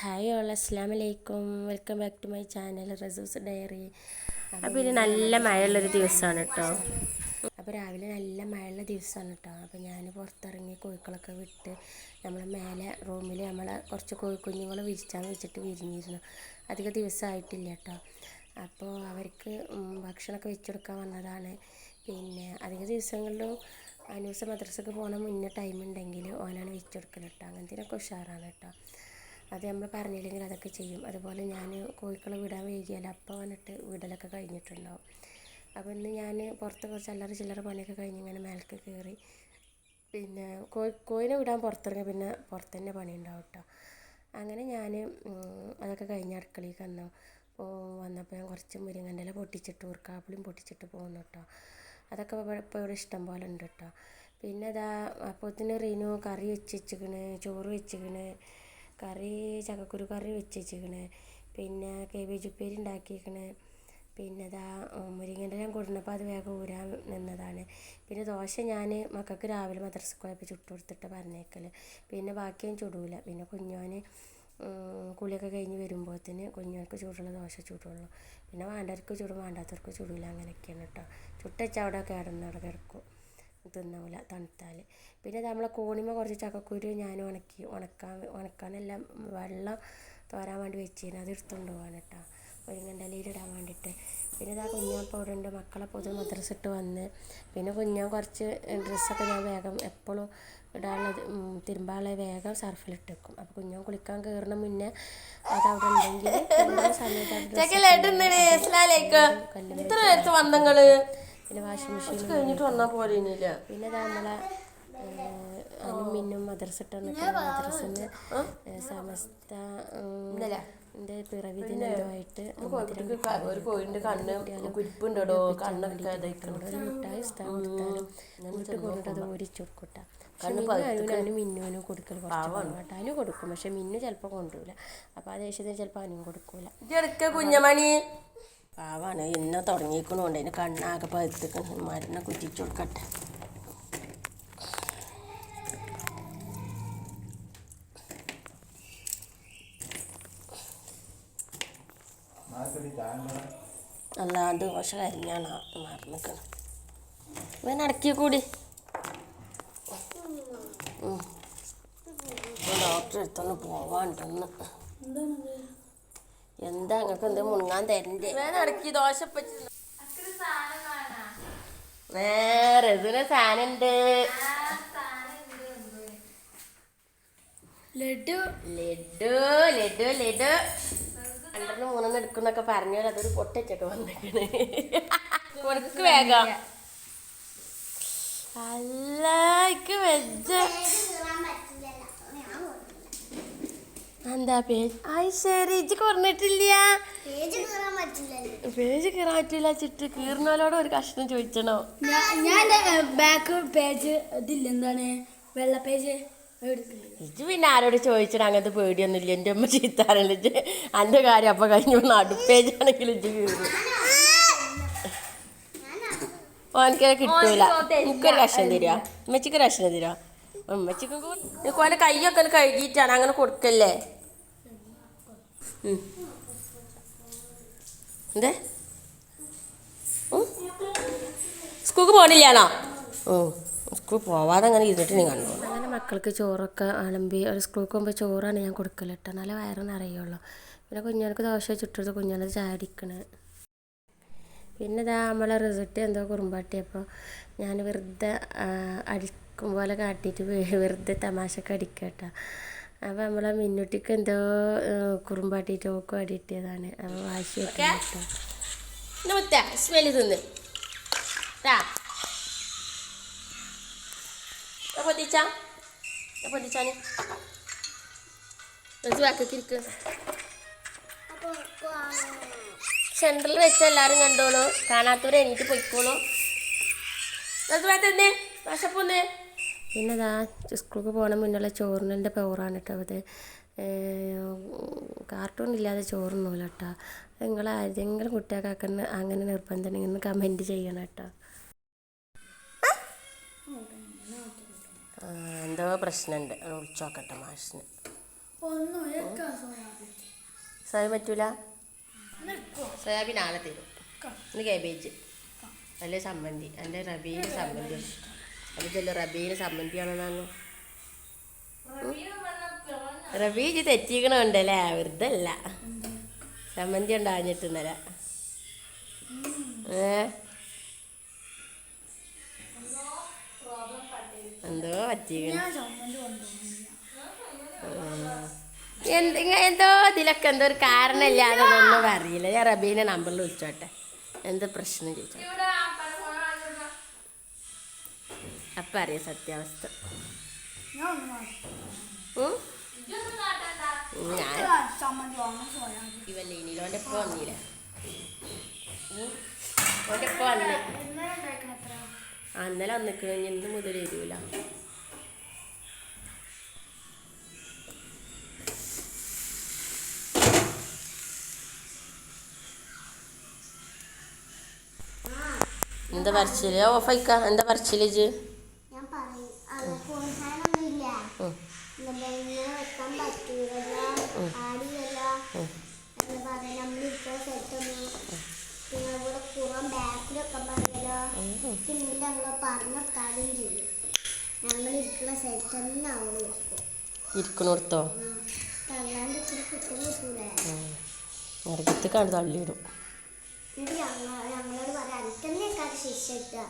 Hi all അസ്സാം വലൈക്കും welcome back to my channel Rasu's diary. അപ്പോൾ ഇത് നല്ല മഴയുള്ളൊരു ദിവസമാണ് കേട്ടോ അപ്പോൾ രാവിലെ നല്ല മഴയുള്ള ദിവസമാണ് കേട്ടോ അപ്പോൾ ഞാൻ പുറത്തിറങ്ങി കോഴിക്കളൊക്കെ വിട്ട് നമ്മളെ മേലെ റൂമിൽ നമ്മളെ കുറച്ച് കോഴിക്കുഞ്ഞുങ്ങൾ വിരിച്ചാന്ന് വെച്ചിട്ട് വിരിഞ്ഞിരുന്നു. അധിക ദിവസമായിട്ടില്ല കേട്ടോ അപ്പോൾ അവർക്ക് ഭക്ഷണമൊക്കെ ഭക്ഷണമൊക്കെ വെച്ചെടുക്കാൻ വന്നതാണ്. പിന്നെ അധിക ദിവസങ്ങളിലും അനൂസ മദ്രസക്ക് പോകണ മുന്നേ ടൈം ഉണ്ടെങ്കിൽ ഓനാണ് വെച്ചെടുക്കൽ കേട്ടോ അങ്ങനത്തേനൊക്കെ ഉഷാറാണ് കേട്ടോ അത് നമ്മൾ പറഞ്ഞില്ലെങ്കിൽ അതൊക്കെ ചെയ്യും. അതുപോലെ ഞാൻ കോഴിക്കളെ വിടാൻ വൈകിയാൽ അപ്പോൾ വന്നിട്ട് വിടലൊക്കെ കഴിഞ്ഞിട്ടുണ്ടാവും. അപ്പോൾ ഇന്ന് ഞാൻ പുറത്ത് കുറച്ച് അല്ലറ ചില്ലറ പണിയൊക്കെ കഴിഞ്ഞ് ഇങ്ങനെ മേലേക്ക് കയറി പിന്നെ കോഴി കോഴിനെ വിടാൻ പുറത്തിറങ്ങി പിന്നെ പുറത്ത് തന്നെ പണി ഉണ്ടാവും കേട്ടോ അങ്ങനെ ഞാൻ അതൊക്കെ കഴിഞ്ഞ് അടുക്കളയിൽ വന്നു. വന്നപ്പോൾ ഞാൻ കുറച്ച് മുരിങ്ങന്റെ ഇല പൊട്ടിച്ചിട്ട് ഉറുക്കാപ്പിളിയും പൊട്ടിച്ചിട്ട് പോകുന്നു കേട്ടോ അതൊക്കെ ഇപ്പോൾ ഇവിടെ ഇഷ്ടം പോലെ ഉണ്ട് കേട്ടോ പിന്നെ ഇതാ അപ്പോത്തിന് റീനു കറി വെച്ച് വെച്ചിക്കണ് ചോറ് വെച്ചിക്കണ് കറി ചക്കക്കുരു കറി വെച്ച് വെച്ചേക്കണ് പിന്നെ കേബേജ് ഉപ്പേരി ഉണ്ടാക്കിയേക്കണ്. പിന്നെ ദാ മുരിങ്ങന്റെ ഞാൻ കൊടുന്നപ്പോൾ അത് വേഗം ഊരാൻ നിന്നതാണ്. പിന്നെ ദോശ ഞാൻ മക്കൾക്ക് രാവിലെ മദ്രസക്ക് പോയപ്പോൾ ചുട്ട് കൊടുത്തിട്ട് പറഞ്ഞേക്കൽ പിന്നെ ബാക്കി ചുടൂല. പിന്നെ കുഞ്ഞോന് കുളിയൊക്കെ കഴിഞ്ഞ് വരുമ്പോഴത്തേന് കുഞ്ഞോർക്ക് ചൂടുള്ള ദോശ ചൂടുള്ളൂ. പിന്നെ വേണ്ടവർക്ക് ചൂടും വേണ്ടാത്തവർക്ക് ചൂടില്ല അങ്ങനെയൊക്കെയാണ് കേട്ടോ ചുട്ടച്ചവിടെ അവിടെ കിടക്കും. തിന്നൂല തണുത്താൽ പിന്നെ നമ്മൾ നമ്മളെ കോണിമ കുറച്ച് ചക്കക്കുരു ഞാൻ ഉണക്കി ഉണക്കാൻ ഉണക്കാനെല്ലാം വെള്ളം തോരാൻ വേണ്ടി വെച്ചിരുന്നു അത് എടുത്തുകൊണ്ട് പോകാൻ കേട്ടോ മുരിങ്ങന്റെ ഇലയിലിടാൻ വേണ്ടിയിട്ട് പിന്നെ ഇതാ കുഞ്ഞാൻ ഉണ്ട് മക്കളെ പൊതു മദ്രസ് ഇട്ട് വന്ന്. പിന്നെ കുഞ്ഞാൻ കുറച്ച് ഡ്രസ്സൊക്കെ ഞാൻ വേഗം എപ്പോഴും ഇടാനുള്ളത് തിരുമ്പാളെ തിരുമ്പാനുള്ള വേഗം സർഫിലിട്ട് വെക്കും അപ്പോൾ കുഞ്ഞാൻ കുളിക്കാൻ കയറുന്ന മുന്നേ ഉണ്ടെങ്കിൽ ഇത്ര നേരത്തെ വന്നങ്ങൾ? പിന്നെ വാഷിംഗ് മെഷീൻ കഴിഞ്ഞിട്ട് വന്നാൽ പോലെ പിന്നെ നമ്മളെ അനും മിന്നും മദ്രസ ഇട്ടാണ് വന്നിട്ട് സമസ്ത എന്റെ പിറവി ദിനമായിട്ട് ഒരു കോഴിന്റെ കണ്ണ് കുരിപ്പുണ്ടോ കണ്ണൊക്കെ ഒരു മുട്ടായി സ്ഥലം കൊടുത്താലും വീട്ടിൽ കൊണ്ടിട്ട് അത് ഓരിച്ചു കൊടുക്കൂട്ട പക്ഷെ അനു മിന്നുവിനും കൊടുക്കൽ കുറച്ച് കുറവാട്ടോ അനു കൊടുക്കും. പക്ഷെ മിന്നു ചിലപ്പോൾ കൊണ്ടുപോകില്ല അപ്പോൾ ആ ദേഷ്യത്തിന് ചിലപ്പോൾ അനുവും കൊടുക്കൂല. കുഞ്ഞമണി. പാവാണ്. ഇന്ന തുടങ്ങിക്കണോണ്ട് അതിന് കണ്ണാകെ പഴുത്തിക്കണം മരുന്ന് കുറ്റിച്ചു കൊടുക്കട്ടെ. അല്ല അത് ദോശ കരിഞ്ഞാണ് മറന്നിക്കണം ഇവൻ അടക്കിയ കൂടി? ഡോക്ടർ അടുത്തൊന്ന് പോവാണ്ടെന്ന് എന്താ നിങ്ങൾക്ക് എന്താ മുങ്ങാൻ തരണ്ടേ? ഇടയ്ക്ക് ദോശ വേറെ ഇതിന് സാധനമുണ്ട് ലഡു. ലഡു ലഡു ലഡു. രണ്ടെണ്ണം മൂന്നെണ്ണം എടുക്കുന്നൊക്കെ പറഞ്ഞാൽ അതൊരു പൊട്ടയ്ക്കൊക്കെ വന്നിക്കണ്. കൊടുക്ക് വേഗം. അല്ല ഇക്ക് വെജ എന്താ പേജ് ആയി ശരി ഇജ്ജ് കുറഞ്ഞിട്ടില്ല പേജ് കീറാൻ പറ്റില്ല ചിട്ട് കീറിനോലോട് ഒരു കഷ്ണം ചോദിച്ചണോ. ഞാൻ ബാക്ക് പേജ് ഇതില്ല എന്താണ് വെള്ള പേജ്. ഇജ്ജ് പിന്നെ ആരോട് ചോദിച്ചിട്ട് അങ്ങനത്തെ പേടിയൊന്നുമില്ല. എന്റെ അമ്മ ചീത്താറില്ല. ഇജ്ജ് എന്റെ കാര്യം അപ്പം കഴിഞ്ഞു നടുപ്പേജാണെങ്കിൽ ഇജ്ജ് കീറും. ഓനക്ക് കിട്ടൂല. എനിക്കൊരു കഷ്ണം തരിക ഉമ്മച്ചിക്ക് ഒരു കഷ്ണം തരിക ഉമ്മച്ചിക്ക് നിനക്ക് ഓന്റെ കൈയൊക്കെ കഴുകിയിട്ടാണ് അങ്ങനെ കൊടുക്കല്ലേ. എന്തേ? സ്കൂക്ക് പോണില്ലാണോ ഓ സ്കൂൾ പോവാതെ അങ്ങനെ ഇരുന്നിട്ട് നീ കണ്ടു മക്കൾക്ക് ചോറൊക്കെ അലമ്പി ഒരു സ്കൂൾക്ക് പോകുമ്പോൾ ചോറാണ് ഞാൻ കൊടുക്കൽ കേട്ടോ നല്ല വയറ് അറിയുള്ളൂ പിന്നെ കുഞ്ഞാൾക്ക് ദോശ ചുട്ടെടുത്ത് കുഞ്ഞുങ്ങൾ ചാടിക്കണ് പിന്നെ ഇതാ നമ്മളെ റിസൾട്ട് എന്തോ കുറുമ്പാട്ടി അപ്പോൾ ഞാൻ വെറുതെ അടിക്കും പോലെ കാട്ടിയിട്ട് വെറുതെ തമാശക്ക് അടിക്കുക കേട്ടോ അപ്പോൾ നമ്മളെ മിന്നുട്ടിക്ക് എന്തോ കുറുമ്പാട്ടിയിട്ട് ഓക്കും അടിയിട്ടിയതാണ് അപ്പോൾ വാശി കേട്ടോ. സ്മെൽ തിന്ന്. ബാക്കിക്ക് സെന്ററിൽ വെച്ച് എല്ലാവരും കണ്ടോളൂ. കാണാത്തവരെ എനിക്ക് പൊയ്ക്കോളൂ. തന്നെ വിശപ്പൊന്ന് പിന്നെ ഇതാ സ്കൂൾക്ക് പോകണ മുന്നുള്ള ചോറിന്റെ പവറാണ് കേട്ടോ അത് കാർട്ടൂൺ ഇല്ലാതെ ചോറുന്നൂല കേട്ടോ. നിങ്ങൾ ആരെങ്കിലും കുട്ടികൾക്കാക്കുന്ന അങ്ങനെ നിർബന്ധം ഒന്ന് കമന്റ് ചെയ്യണം കേട്ടോ. എന്തോ പ്രശ്നമുണ്ട് വിളിച്ചോക്കട്ടെ മാഷിന്. സോയ പറ്റൂല? സോയാബീൻ ആളെ തരും. ഇന്ന് കേബേജ് നല്ല സമ്മന്തി എന്റെ റബീന് സമ്മന്തി അത് ചെല്ലു റബീന് സമ്മന്തിയാണെന്നാണ് റബീജ് തെറ്റിക്കണമുണ്ടല്ലേ വെറുതെ അല്ല? സമ്മന്തി ഉണ്ടാഞ്ഞിട്ട് ഇന്നലെ. ഏ? എന്തോ പറ്റിയ എന്ത് ഇതിലൊക്കെ എന്തോ ഒരു കാരണമില്ലാതെ ഒന്നും അറിയില്ല. ഞാൻ റബീനെ നമ്പറിൽ വിളിച്ചോട്ടെ. എന്ത് പ്രശ്നം ചോദിച്ചോ അപ്പം അറിയാം സത്യാവസ്ഥ. ഇവല്ലേ ഇനിലോന്റെ ഇപ്പം വന്നില്ല? ഉം? ഓന്റെ ഇപ്പം വന്ന് ഇന്നലെ അന്നക്ക് ഇന്ന് മുതൽ എരിവില്ല എന്താ പറിച്ചില്ല ഓഫ് ആയിക്കാ. എന്താ പറിച്ചിൽ ഇജ്ജ് ഞാൻ പറയും അത് പോകാനൊന്നുമില്ല ഉം. ഇങ്ങനെ വെക്കാൻ പറ്റൂലല്ലോ ആടിയല്ലോ എന്ന് പറഞ്ഞ് നമ്മൾ ഇപ്പോൾ സെറ്റൊന്നും പിന്നെ ഇവിടെ കുറം ബാക്കിലൊക്കെ പറയലോ പിന്നെ ചെയ്യും ഞങ്ങൾ ഇരിക്കുന്ന തന്നെ ഇരിക്കും. ഇരിക്കണോടത്തോ? ഇത്തിരി കിട്ടൂലേ കണ്ട് തള്ളിയിടും. എന്നിട്ട് ഞങ്ങൾ ഞങ്ങളോട് പറയാം അടുത്തന്നെയൊക്കെ ശിക്ഷ ഇട്ടുക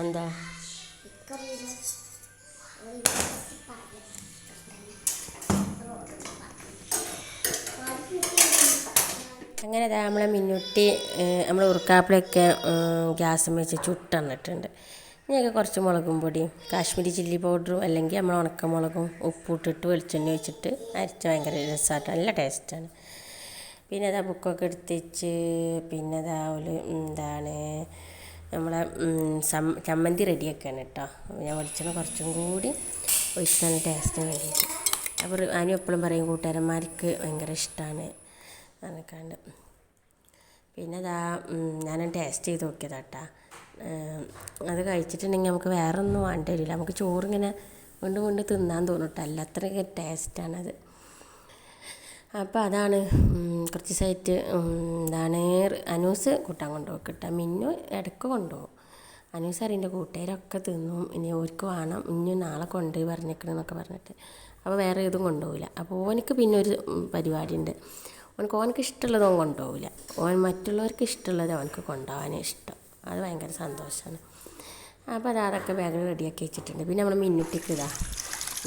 എന്താ അങ്ങനെ നമ്മളെ മിന്നുട്ടി നമ്മൾ ഉറുക്കാപ്പിളൊക്കെ ഗ്യാസ് വെച്ച് ചുട്ടന്നിട്ടുണ്ട്. ഇനിയൊക്കെ കുറച്ച് മുളകും പൊടിയും കാശ്മീരി ചില്ലി പൗഡറും അല്ലെങ്കിൽ നമ്മൾ ഉണക്കമുളകും ഉപ്പിട്ടിട്ട് വെളിച്ചെണ്ണ ഒഴിച്ചിട്ട് അരച്ച് ഭയങ്കര രസമായിട്ട് നല്ല ടേസ്റ്റാണ്. പിന്നെ അതാ ബുക്കൊക്കെ എടുത്ത് വെച്ച് പിന്നെ അതാ ഒരു എന്താണ് നമ്മളെ സം- ചമ്മന്തി റെഡിയാക്കാണ് കേട്ടോ. ഞാൻ വെളിച്ചെണ്ണ കുറച്ചും കൂടി ഒഴിച്ച് ടേസ്റ്റിന് വേണ്ടിയിട്ട്. അപ്പോൾ ഞാനും എപ്പോഴും പറയും കൂട്ടുകാരന്മാർക്ക് ഭയങ്കര ഇഷ്ടമാണ് അനക്കാണ്ട് പിന്നെ അതാ ഞാൻ ടേസ്റ്റ് ചെയ്ത് നോക്കിയതാട്ടാ. അത് കഴിച്ചിട്ടുണ്ടെങ്കിൽ നമുക്ക് വേറെ ഒന്നും വേണ്ട വരില്ല. നമുക്ക് ചോറിങ്ങനെ വീണ്ടും വീണ്ടും തിന്നാൻ തോന്നും അല്ല അത്രയ്ക്ക് ടേസ്റ്റാണത് അപ്പോൾ അതാണ് കുറച്ച് ദിവസമായിട്ട് എന്താണ് അനൂസ് കൂട്ടാൻ കൊണ്ടുപോകും കേട്ടോ മിന്നു ഇടയ്ക്ക് കൊണ്ടുപോകും. അനൂസ് അറിന്റെ കൂട്ടുകാരൊക്കെ തിന്നും. ഇനി ഓർക്ക് വേണം. ഇനി നാളെ കൊണ്ടുപോയി പറഞ്ഞേക്കണമെന്നൊക്കെ പറഞ്ഞിട്ട്. അപ്പോൾ വേറെ ഇതും കൊണ്ടുപോകില്ല അപ്പോൾ ഓനക്ക് പിന്നെ ഒരു പരിപാടിയുണ്ട്. ഓനക്ക് ഓനക്ക് ഇഷ്ടമുള്ളത് ഓൻ കൊണ്ടുപോകില്ല ഓൻ മറ്റുള്ളവർക്ക് ഇഷ്ടമുള്ളത് അവനക്ക് കൊണ്ടുപോകാനേ ഇഷ്ടം. അത് ഭയങ്കര സന്തോഷമാണ് അപ്പോൾ അത് അതൊക്കെ ബാഗിൽ റെഡിയാക്കി വെച്ചിട്ടുണ്ട്. പിന്നെ നമ്മൾ മിന്നുട്ടിക്ക് ഇതാ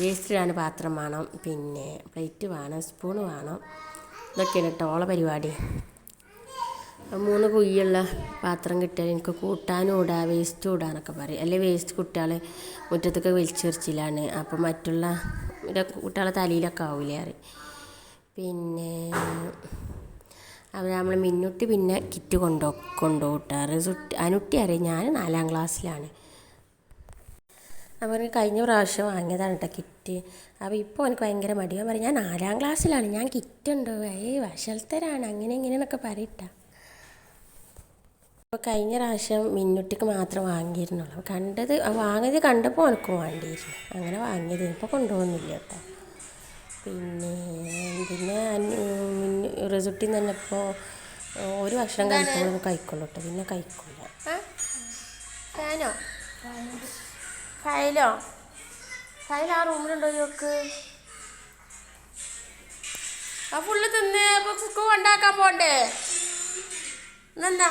വേസ്റ്റ് ഇടാൻ പാത്രം വേണം. പിന്നെ പ്ലേറ്റ് വേണം സ്പൂൺ വേണം. ഇതൊക്കെയാണ് കേട്ടോ ഓളെ പരിപാടി. മൂന്ന് കുയ്യുള്ള പാത്രം കിട്ടിയാൽ എനിക്ക് കൂട്ടാനും ഇടാം വേസ്റ്റ് ഇടാനൊക്കെ പറയും. അല്ലെങ്കിൽ വേസ്റ്റ് കുട്ടികൾ മുറ്റത്തൊക്കെ വലിച്ചെറിച്ചിലാണ്. അപ്പം മറ്റുള്ള കുട്ടികളെ തലയിലൊക്കെ ആവില്ലേ പിന്നെ അവർ നമ്മൾ മിന്നുട്ടി പിന്നെ കിറ്റ് കൊണ്ടോ കൊണ്ടുപോട്ടാറ് സുട്ടി അനുട്ടി അറിയാം? ഞാൻ നാലാം ക്ലാസ്സിലാണ്. അവർ കഴിഞ്ഞ പ്രാവശ്യം വാങ്ങിയതാണ് കേട്ടോ കിറ്റ് അപ്പോൾ ഇപ്പോൾ എനിക്ക് ഭയങ്കര മടി. പറയും ഞാൻ നാലാം ക്ലാസ്സിലാണ്. ഞാൻ കിറ്റ് ഉണ്ടോ? ഏയ് വശൽത്തരാണ് അങ്ങനെ ഇങ്ങനെയെന്നൊക്കെ പറയട്ടാ. അപ്പോൾ കഴിഞ്ഞ പ്രാവശ്യം മിന്നുട്ടിക്ക് മാത്രം വാങ്ങിയിരുന്നുള്ളൂ. കണ്ടത് വാങ്ങിയത് കണ്ടപ്പോൾ എനിക്കും വേണ്ടിയിരുന്നു. അങ്ങനെ വാങ്ങിയത് ഇപ്പോൾ കൊണ്ടുപോകുന്നില്ല കേട്ടോ പിന്നെ പിന്നെ റിസൾട്ടിൽ നിന്ന് തന്നെ ഇപ്പോൾ ഒരു ഭക്ഷണം കഴിക്കുമ്പോൾ കഴിക്കുള്ളൂ കേട്ടോ പിന്നെ കഴിക്കില്ല ഫാനോ? ഫയലോ? ഫയൽ ആ റൂമിലുണ്ടോ നോക്ക് ആ ഫുള്ള് തിന്ന്. കുക്ക് ഉണ്ടാക്കാൻ പോണ്ടേ? എന്നെന്താ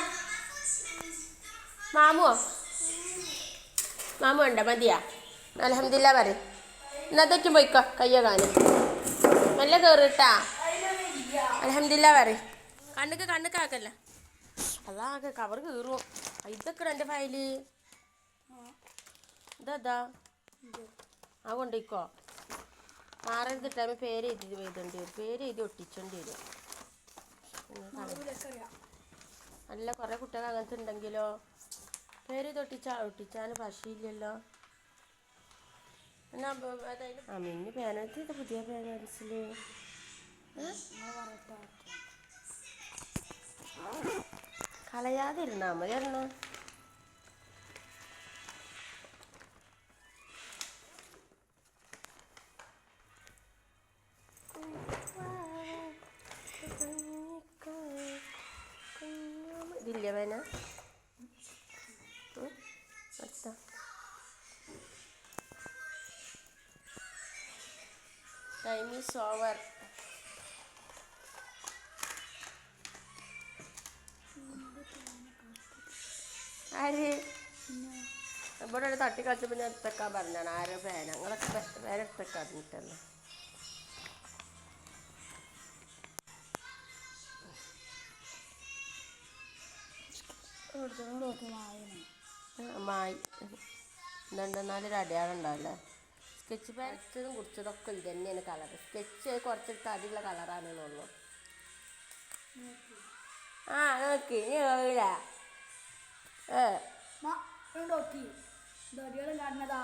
മാമുവോ? മാമു ഉണ്ടോ മതിയാ. അലഹമില്ല പറ എന്നാ തെറ്റും പോയിക്കോ. കയ്യോ കാനും നല്ല കയറിട്ടാ അലഹമില്ല പറയും. കണ്ണുക്ക് കണ്ണുക്ക് ആക്കല്ല. അതാകെ കവർ കീറും ഇതൊക്കെ എന്റെ ഫയൽ ഇതാ ആ കൊണ്ടിക്കോ മാറരുത് ടൈം പേര് എഴുതി എഴുതേണ്ടി വരും. പേര് എഴുതി ഒട്ടിച്ചേണ്ടി വരും. അല്ല കുറേ കുട്ടികൾ അങ്ങനത്തെ ഉണ്ടെങ്കിലോ? പേര് ഇത് ഒട്ടിച്ചാ ഒട്ടിച്ചാൽ പശയില്ലല്ലോ ആ മിന്നു പേനത്ത് ഇത് പുതിയ പേനൻസിൽ കളയാതിരുന്നാ മതി ഒരെണ്ണം ടൈം ഈസ് ഓവർ ആര്? ഇവിടെ ഒരു തട്ടി കളിച്ചപ്പോൾ ഞാൻ എടുത്തേക്കാൻ പറഞ്ഞാണ് ആരോ ഫാൻ ഞങ്ങളൊക്കെ ഫാൻ എടുത്തേക്കാൻ അറിഞ്ഞിട്ടല്ലോ മായി. രണ്ടെന്നാലൊരു അടയാളം ഉണ്ടാവില്ലേ? സ്കെച്ച് പാൻസും കുടിച്ചതൊക്കെ ഇത് തന്നെയാണ് കളർ. സ്കെച്ച് കുറച്ച് തടിയുള്ള കളറാണെന്നുള്ളൂ ആ നോക്കി നീ നോക്കില്ല ഏ. നോക്കി. കാണുന്നതാ.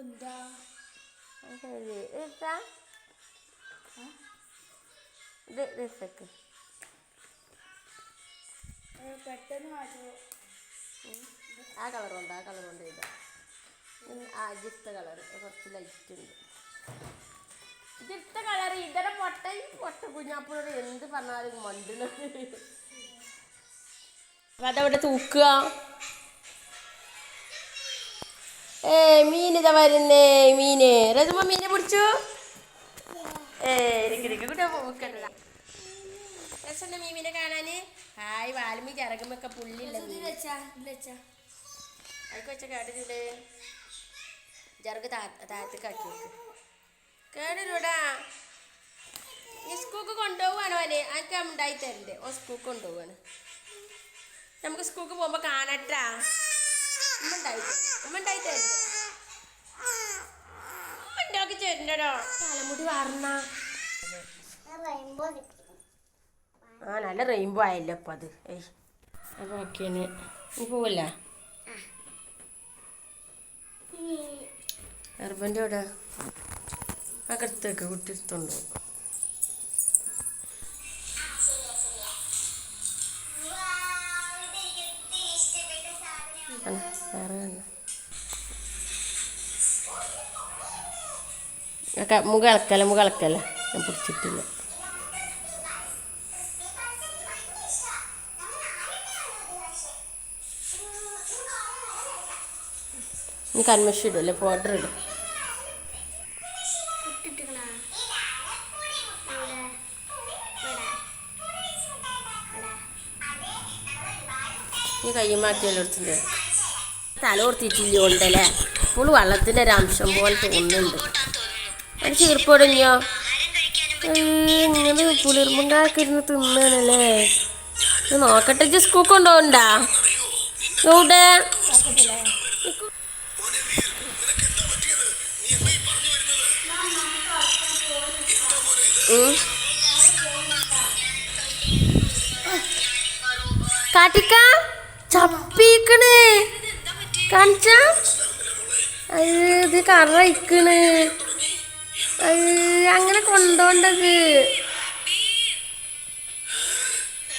എന്താ ഇത് രസക്ക് പെട്ടെന്ന് മാറ്റോ ആ കളർ ഉണ്ട് ആ കളർ ഉണ്ട് ഇതാ ആ ജിത്ത കളർ കുറച്ച് ലൈറ്റ് ഉണ്ട്. ജിത്ത കളർ ഇതര പൊട്ട പൊട്ട കുഞ്ഞാപ്പിളോട് എന്ത് പറഞ്ഞാലും മണ്ടുന്നത്. അതവിടെ തൂക്കുക. ഏ മീൻ ഇതാ വരുന്നേ മീന്. രജമ്മ മീനെ പിടിച്ചു. ഏ എനിക്ക് കൂടെ പോക്കണ്ട രസമുണ്ട് മീമിനെ കാണാന്? ഹായ് വാൽമീ ചിറകുമൊക്കെ പുള്ളില്ല അതൊക്കെ വെച്ച കേട്ടിട്ടുണ്ട് ജറുക്ക് താഴത്തേക്ക് ആക്കി വെക്ക്. കേടൂടാ നീ സ്കൂൾക്ക് കൊണ്ടുപോവാണ് അവന്. അതൊക്കെ ഉണ്ടായി തരണ്ടേ. ഓ സ്കൂക്ക് കൊണ്ടുപോവാണ്. നമുക്ക് സ്കൂക്ക് പോകുമ്പോൾ കാണട്ടാ ഉമ്മ ഉണ്ടായി തരും ഉമ്മ ഉണ്ടായി തരണ്ടേ. ഉമ്മ ഉണ്ടാക്കി തരണ്ടോ തലമുടി വാർന്ന. റെയിൻബോ കിട്ടി. ആ നല്ല റെയിൻബോ ആയല്ലോ അപ്പം അത്. നീ പോവല്ല? ഹെർബന്റെ അവിടെ ആ കടുത്തേക്ക് കുട്ടി എടുത്തോണ്ട് വേറെ മുഖ ഇളക്കല ഞാൻ പിടിച്ചിട്ടില്ല. നീ കൺമഷി ഇടുമല്ലേ പൗഡർ ഇടും. ഇനി കൈ കയ്യുമാക്കിയല്ലോ എടുത്തിട്ട് തല ഓർത്തിട്ടില്ല ഉണ്ടല്ലേ? ഇപ്പോൾ വെള്ളത്തിന്റെ ഒരു അംശം പോലെ തോന്നുന്നുണ്ട്. അത് ചീർപ്പൊടിഞ്ഞോ ഇങ്ങനെ കുളിർമുണ്ടാക്കിരുന്ന് തിന്നാണല്ലേ? നോക്കട്ടെ സ്കൂൾ കൊണ്ടുപോകണ്ടാ എവിടെ? കാട്ടിക്ക. ചപ്പിക്കണ്. കാണിച്ച. ഇത് കറയിക്കണ് അങ്ങനെ കൊണ്ടോണ്ടത്.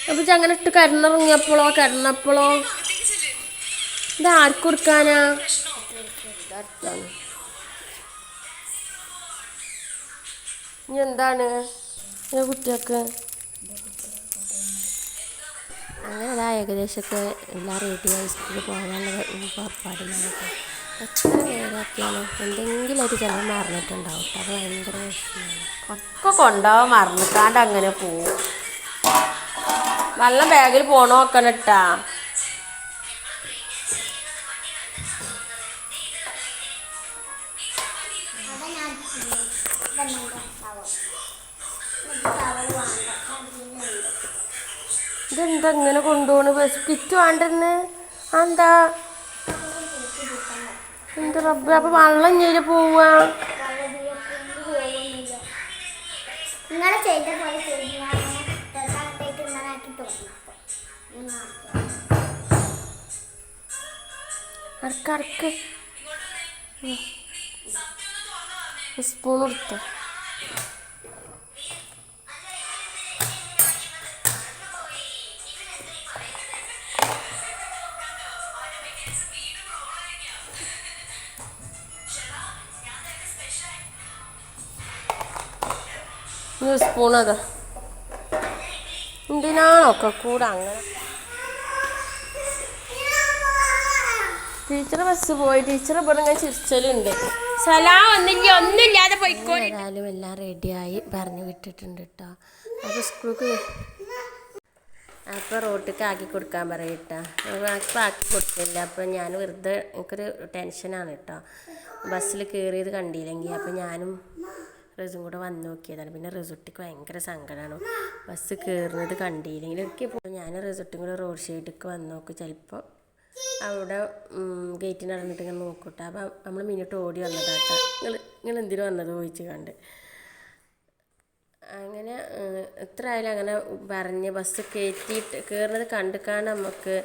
അപ്പൊ അങ്ങനെ ഇട്ട് കിടന്നിറങ്ങിയപ്പോഴോ കിടന്നപ്പോഴോ ഇത് ആർക്ക് കൊടുക്കാനാ. ഇനി എന്താണ്? കുട്ടിയൊക്കെ അങ്ങനെ അതാ ഏകദേശമൊക്കെ എല്ലാം റെഡിയായി സ്കൂളിൽ പോകാനുള്ള പുറപ്പാടിനൊക്കെ എത്ര പേരൊക്കെയാണ് എന്തെങ്കിലും ഒരു ചിലവ് മറന്നിട്ടുണ്ടാവും. അത് ഭയങ്കര വിഷമമാണ്. ഒക്കെ കൊണ്ടുപോകാൻ മറന്നിട്ടാണ്ട് അങ്ങനെ പോവും. നല്ല ബാഗിൽ പോകണോ നോക്കണട്ടാ അതാ ഇതെന്താ ഇങ്ങനെ കൊണ്ടുപോണ്? ബസ് കിറ്റ് വേണ്ടെന്ന്. എന്താ എന്താ റബ്ബ്? അപ്പൊ വെള്ളം ഞെരി പോവാ. ചെയ്ത പോലെ സ്പൂൺ അത്. എന്തിനാണൊക്കെ കൂടെ അങ്ങനെ? ടീച്ചർ ബസ് പോയി. ടീച്ചർ ഇങ്ങനെ ചിരിച്ചലുണ്ട്. ഒന്നുമില്ലാതെ ഏതായാലും എല്ലാം റെഡിയായി പറഞ്ഞു വിട്ടിട്ടുണ്ട് കേട്ടോ അപ്പോൾ സ്കൂൾക്ക് അപ്പോൾ റോട്ടിക്ക് ആക്കി കൊടുക്കാൻ പറയും കേട്ടോ അപ്പോൾ ആക്കി കൊടുത്തില്ല. അപ്പോൾ ഞാൻ വെറുതെ എനിക്കൊരു ടെൻഷനാണ് കേട്ടോ ബസ്സിൽ കയറിയത് കണ്ടില്ലെങ്കിൽ അപ്പോൾ ഞാനും റസും കൂടെ വന്ന് നോക്കിയതാണ്. പിന്നെ റിസുട്ടിക്ക് ഭയങ്കര സങ്കടമാണ് ബസ് കയറുന്നത് കണ്ടില്ലെങ്കിൽ ഒക്കെ ഞാൻ റിസുട്ടും കൂടെ റോഡ് സൈഡിലേക്ക് വന്ന് നോക്കും. ചിലപ്പോൾ അവിടെ ഗേറ്റിന് നടന്നിട്ട് ഇങ്ങനെ നോക്കൂട്ടെ. അപ്പം നമ്മൾ മിനിറ്റ് ഓടി വന്നതാട്ടോ നിങ്ങൾ നിങ്ങൾ എന്തിനു വന്നത് ചോദിച്ച് കണ്ട്. അങ്ങനെ എത്ര ആയാലും അങ്ങനെ പറഞ്ഞ് ബസ് കയറ്റിയിട്ട് കയറുന്നത് കണ്ടിക്കാണ് നമുക്ക്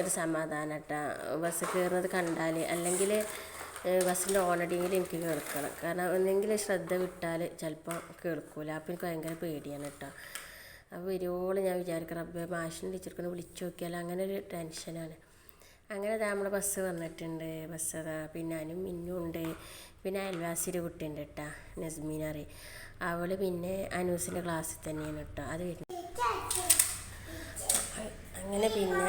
ഒരു സമാധാനം കേട്ടോ ബസ് കയറുന്നത് കണ്ടാൽ അല്ലെങ്കിൽ ബസ്സിന്റെ ഓണടിയെങ്കിൽ എനിക്ക് കേൾക്കണം. കാരണം എന്തെങ്കിലും ശ്രദ്ധ വിട്ടാൽ ചിലപ്പോൾ കേൾക്കൂല. അപ്പോൾ എനിക്ക് ഭയങ്കര പേടിയാണ് കേട്ടോ. അപ്പോൾ വരുവോളം ഞാൻ വിചാരിക്കണം അപ്പോൾ മാഷിന്റെ ടീച്ചർക്കൊന്ന് വിളിച്ചു നോക്കിയാൽ അങ്ങനെ ഒരു ടെൻഷനാണ് അങ്ങനെ ദാ നമ്മുടെ ബസ് വന്നിട്ടുണ്ട്. ബസ് അതാ. പിന്നെ അനും മിന്നും ഉണ്ട്. പിന്നെ അയൽവാസിയുടെ കുട്ടിയുണ്ട് കേട്ടോ നസ്മീനറി അവൾ പിന്നെ അനൂസിന്റെ ക്ലാസ്സിൽ തന്നെയാണ് കേട്ടോ. അത് വരുന്നത് അങ്ങനെ പിന്നെ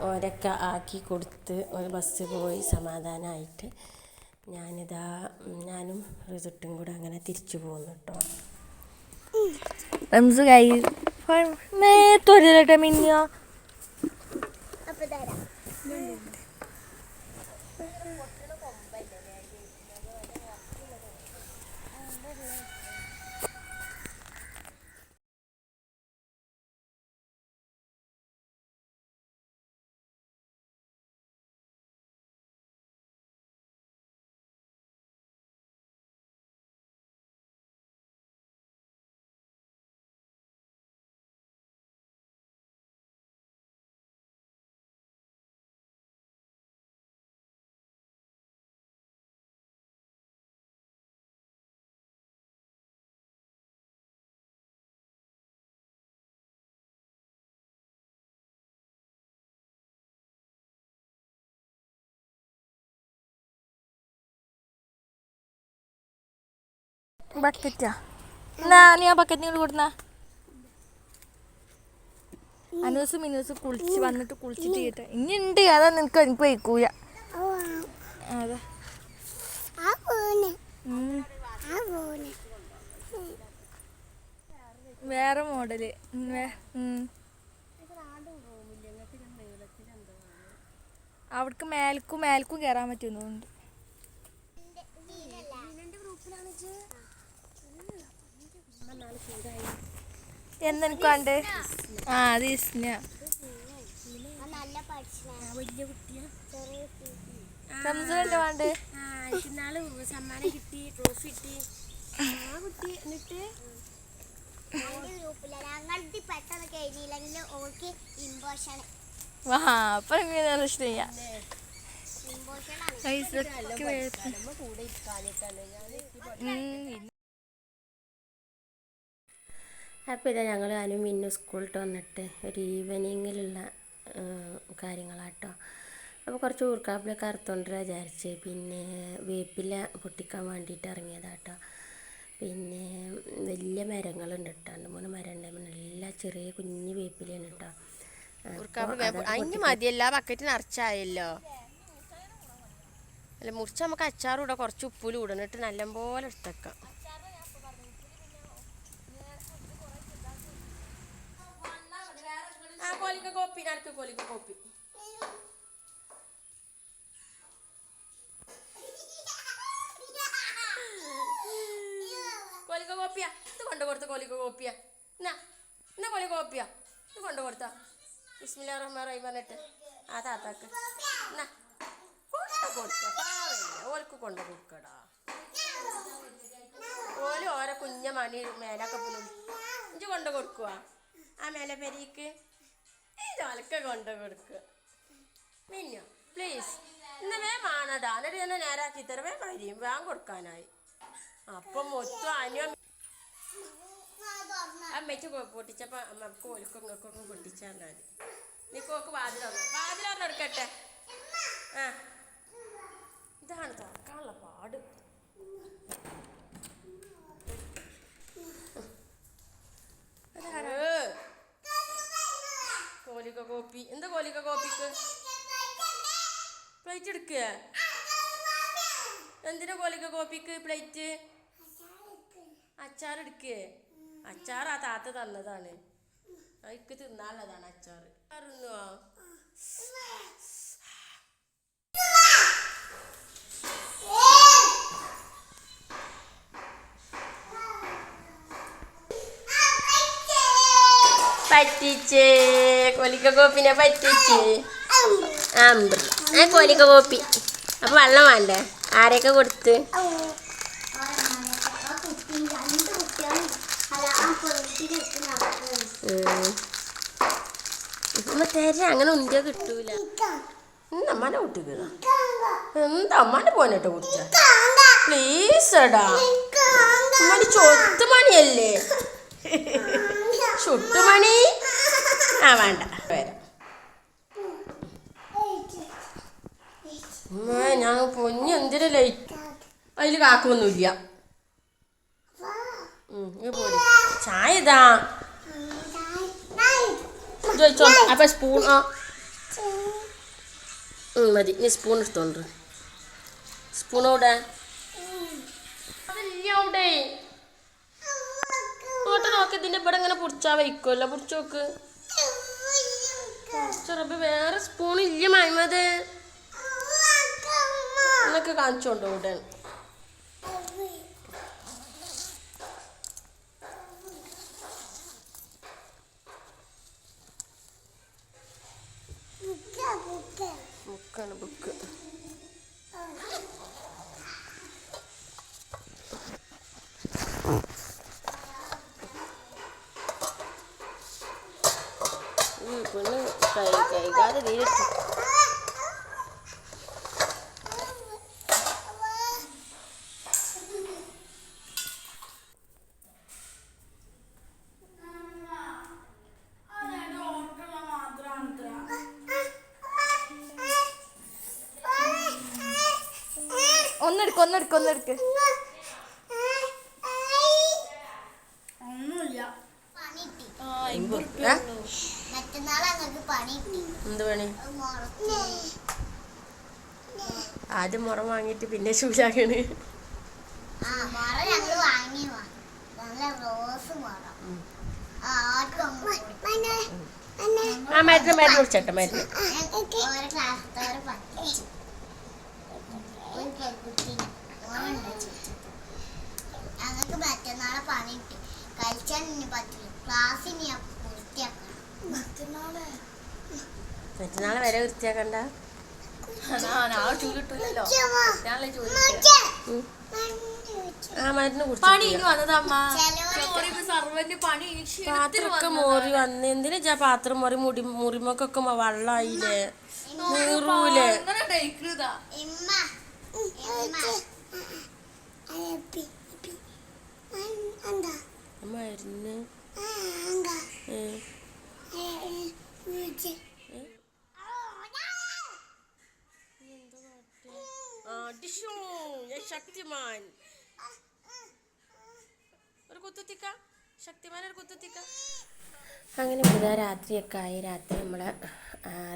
ഓരൊക്കെ ആക്കി കൊടുത്ത് ഒരു ബസ് പോയി സമാധാനമായിട്ട് ഞാനിതാ ഞാനും റിസൾട്ടും കൂടെ അങ്ങനെ തിരിച്ചു പോകുന്നു കേട്ടോ. റംസ് കൈ മേത്തൊരു ബക്കറ്റാ. കുളിച്ച് വന്നിട്ട് കുളിച്ചിട്ട് അതാ നിനക്ക് എനിക്ക് വേറെ മോഡൽ. അവിടക്ക് മേൽക്കും മേൽക്കും കയറാൻ പറ്റുന്നുണ്ട് വേണ്ടേ ആ അത് ഇസ്ന. വേണ്ടേ. ഇന്നാൾ സമ്മാനം കിട്ടി ട്രോഫി കിട്ടി ആ കുട്ടി എന്നിട്ട് അതിന്റെ അപ്പോൾ ഇതാ ഞങ്ങൾ അനു മിന്നു സ്കൂളിട്ട് വന്നിട്ട് ഒരു ഈവനിങ്ങിലുള്ള കാര്യങ്ങളാട്ടോ. അപ്പോൾ കുറച്ച് ഊർക്കാപ്പിലൊക്കെ അറുത്തോണ്ടര വിചാരിച്ച്. പിന്നെ വേപ്പില പൊട്ടിക്കാൻ വേണ്ടിയിട്ട് ഇറങ്ങിയതാട്ടോ. പിന്നെ വലിയ മരങ്ങളുണ്ട് കേട്ടോ. രണ്ട് മൂന്ന് മരം ഉണ്ടായിരുന്നു നല്ല ചെറിയ കുഞ്ഞ് വേപ്പിലയാണ് കേട്ടോ. അതിന് മതിയല്ല. ബക്കറ്റ് നിറച്ചായല്ലോ. അല്ല മുറിച്ച് നമുക്ക് അച്ചാറും ഇടാം കുറച്ച് ഉപ്പിലും ഇടണം എന്നിട്ട് നല്ലപോലെ എടുത്തേക്കാം. കോപ്പി നടക്ക് കോലിക്ക കോപ്പി കോലിക്ക കോപ്പിയാ ഇത് കൊണ്ട് കൊടുത്ത കോലിക്ക കോപ്പിയ എന്നാ എന്നാ കോലിക്ക കോപ്പിയ ഇത് കൊണ്ട് കൊടുത്ത ബിസ്മില്ലാ റഹ്മാൻ റഹീം പറഞ്ഞിട്ട് ആ താത്താക്ക് എന്നാ കൊടുക്ക പാവല്ലേ കൊണ്ട് കൊടുക്കടാ ഓൽ ഓരോ കുഞ്ഞ മണി മേലൊക്കെ പോലും ഇഞ്ച് കൊണ്ട് കൊടുക്കുക ആ മേലെ പെരീക്ക് ഇതൊലക്കെ കൊണ്ട് കൊടുക്കുക മിന്നു പ്ലീസ് ഇന്ന് വേം ആണടാ എന്നിട്ട് തന്നെ നേരാക്കി തരാം. വേം വരിയും. വേഗം കൊടുക്കാനായി. അപ്പം മൊത്തം അനിയോ അമ്മയ്ക്ക് പൊട്ടിച്ചപ്പോൾ അമ്മയ്ക്ക് ഓൽക്കും ഇങ്ങൾക്കൊക്കെ പൊട്ടിച്ചാൽ മതി നീ കോക്ക് വാതിലൊന്ന് വാതിലൊന്ന് എടുക്കട്ടെ ആ. ഇതാണ് തുറക്കാനുള്ള പാട്. അതാരാ? കോലിക്ക കോപ്പി? എന്താ കോലിക്ക കോപ്പിക്ക്? പ്ലേറ്റ് എടുക്കുക എന്തിനാ കോലിക്ക കോപ്പിക്ക് പ്ലേറ്റ് അച്ചാർ എടുക്കേ. അച്ചാർ ആ താത്ത തന്നതാണ്. എനിക്ക് തിന്നാനുള്ളതാണ് അച്ചാർ അറിഞ്ഞോ പറ്റിച്ചേ. കോലിക്ക കോപ്പിനെ പറ്റിച്ച്. ആ കോലിക്ക കോപ്പി അപ്പൊ വെള്ളം വേണ്ടേ? ആരെയൊക്കെ കൊടുത്ത്. തര അങ്ങനെ ഉന്തിയ കിട്ടൂല. അമ്മാനെ കുട്ടിക്ക് എന്താ അമ്മാനെ പോനട്ടോ കുടിച്ച? പ്ലീസ് എടാ. ചൊത്ത് ചൊത്തുമണിയല്ലേ ചുട്ടുമണി? ആ വേണ്ട. വരാം ഞാൻ പൊഞ്ഞ് എന്തിനു ലൈറ്റ് അതിൽ പോര്. ചായ ഇതാ. ചോദിച്ചോ അപ്പൊ സ്പൂൺ ആ. മതി. നീ സ്പൂൺ എടുത്തോണ്ട് സ്പൂൺ അവിടെ? അതില്ല അവിടെ നോട്ട് നോക്കി ഇതിന്റെ ഇവിടെ ഇങ്ങനെ പുടിച്ചാ വയ്ക്കുമല്ലോ പുടിച്ചു നോക്ക്. വേറെ സ്പൂൺ ഇല്ല മൈമത് എന്നൊക്കെ കാണിച്ചോണ്ടോ ഇവിടെ പെണ്ണ് കൈ കൈകാതെ തീരെ ഒന്നെടുക്ക് ഒന്നെടുക്ക് ഒന്നെടുക്ക് ഏ? മറ്റന്നാൾ അങ്ങക്ക് പണി കിട്ടി എന്ത് പണി അത് മുറത്ത് ആദ്യം മുറം വാങ്ങിയിട്ട് പിന്നെ ശൂലാക്കണ് ആ മുറ ഞങ്ങൾ വാങ്ങി വാ നല്ല റോസ് മുറ. ആ മരുന്ന് മരുന്ന് കുടിച്ചോട്ടെ മരുന്ന്. ഞങ്ങൾക്ക് മറ്റന്നാളെ പണി കിട്ടി. കഴിച്ചാൽ ഇനി പറ്റില്ല. ക്ലാസ് ഇനി പൂർത്തിയാക്കണം മറ്റന്നാളെ വരെ വൃത്തിയാക്കണ്ട. പാത്രമൊക്കെ മോറി വന്ന്. എന്തിനാ പാത്രം മോറി മുടി മുറിമൊക്കെ വെള്ളായില്ലേ? നീറൂലേ? മരുന്ന് എന്താ ഏ. ആ, ഡിഷു, ഏ, ശക്തിമാൻ. ഒരു കുത്തുത്തിക്ക. ശക്തിമാൻ ഒരു കുത്തുത്തിക്ക. അങ്ങനെ ബുധ രാത്രിയൊക്കെ ആയി. രാത്രി നമ്മളെ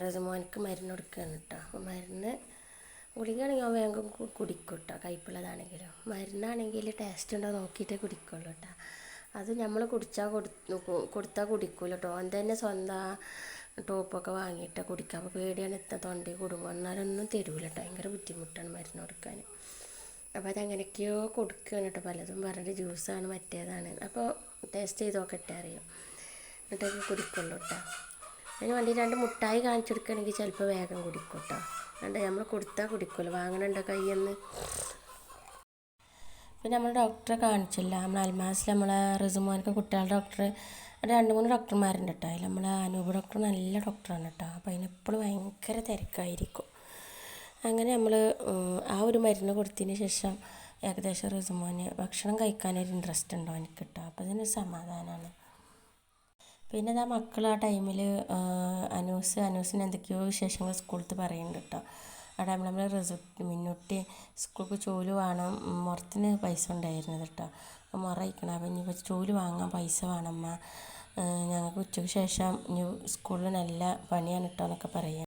റസുമോനക്ക് മരുന്ന് കൊടുക്കുകയാണ് കേട്ടോ അപ്പോൾ മരുന്ന് ഗുളികയാണെങ്കിൽ അവൻ വേഗം കുടിക്കും കേട്ടോ കയ്പുള്ളതാണെങ്കിലും മരുന്നാണെങ്കിൽ ടേസ്റ്റ് ഉണ്ടോ നോക്കിയിട്ടേ കുടിക്കുള്ളൂ കേട്ടോ അത് നമ്മൾ കുടിച്ചാൽ കൊടു കൊടുത്താൽ കുടിക്കൂല കേട്ടോ അവൻ തന്നെ സ്വന്തം ടോപ്പൊക്കെ വാങ്ങിയിട്ട് കുടിക്കാം. അപ്പോൾ പേടിയാണ് എത്ര തൊണ്ടി കുടുങ്ങും. എന്നാലൊന്നും തരൂല കേട്ടോ ഭയങ്കര ബുദ്ധിമുട്ടാണ് മരുന്ന് കൊടുക്കാൻ. അപ്പോൾ അതങ്ങനെയൊക്കെയോ കൊടുക്കുകയാണ് കേട്ടോ പലതും. പറഞ്ഞിട്ട് ജ്യൂസാണ് മറ്റേതാണ്. അപ്പോൾ ടേസ്റ്റ് ചെയ്ത് നോക്കട്ടെ അറിയും. എന്നിട്ടൊക്കെ കുടിക്കുള്ളൂ കേട്ടോ അതിന് വേണ്ടി രണ്ട് മുട്ടായി കാണിച്ചു കൊടുക്കുകയാണെങ്കിൽ ചിലപ്പോൾ വേഗം കുടിക്കും കേട്ടോ അല്ലാണ്ട് നമ്മൾ കൊടുത്താൽ കുടിക്കുമല്ലോ വാങ്ങണുണ്ടോ കയ്യെന്ന്? പിന്നെ നമ്മൾ ഡോക്ടറെ കാണിച്ചില്ല. നമ്മൾ അൽമാസിൽ നമ്മളെ റിസുമോനൊക്കെ കുട്ടികളുടെ ഡോക്ടർ രണ്ട് മൂന്ന് ഡോക്ടർമാരുണ്ട് കേട്ടോ അതിൽ നമ്മളെ അനൂപ് ഡോക്ടർ നല്ല ഡോക്ടറാണ് കേട്ടോ അപ്പോൾ അതിനെപ്പോഴും ഭയങ്കര തിരക്കായിരിക്കും. അങ്ങനെ നമ്മൾ ആ ഒരു മരുന്ന് കൊടുത്തതിന് ശേഷം ഏകദേശം റിസുമോന് ഭക്ഷണം കഴിക്കാനൊരു ഇൻട്രസ്റ്റ് ഉണ്ടോ എനിക്ക് കേട്ടോ അപ്പോൾ അതിനൊരു സമാധാനമാണ് പിന്നെ ആ മക്കൾ ആ ടൈമിൽ അനൂസ് അനൂസിന് എന്തൊക്കെയോ വിശേഷങ്ങൾ സ്കൂളിൽ പറയുന്നുണ്ട് കേട്ടോ ആ ടൈമിൽ നമ്മൾ റിസൾട്ട് മുന്നോട്ട് സ്കൂൾക്ക് ചോൽ വേണം മുറത്തിന് പൈസ ഉണ്ടായിരുന്നത് കേട്ടോ അപ്പോൾ മുറ അപ്പം ഇനി ചോൽ വാങ്ങാൻ പൈസ വേണമ്മ ഞങ്ങൾക്ക് ഉച്ചയ്ക്ക് ശേഷം ഇനി സ്കൂളിൽ നല്ല പണിയാണ് കേട്ടോ എന്നൊക്കെ പറയാം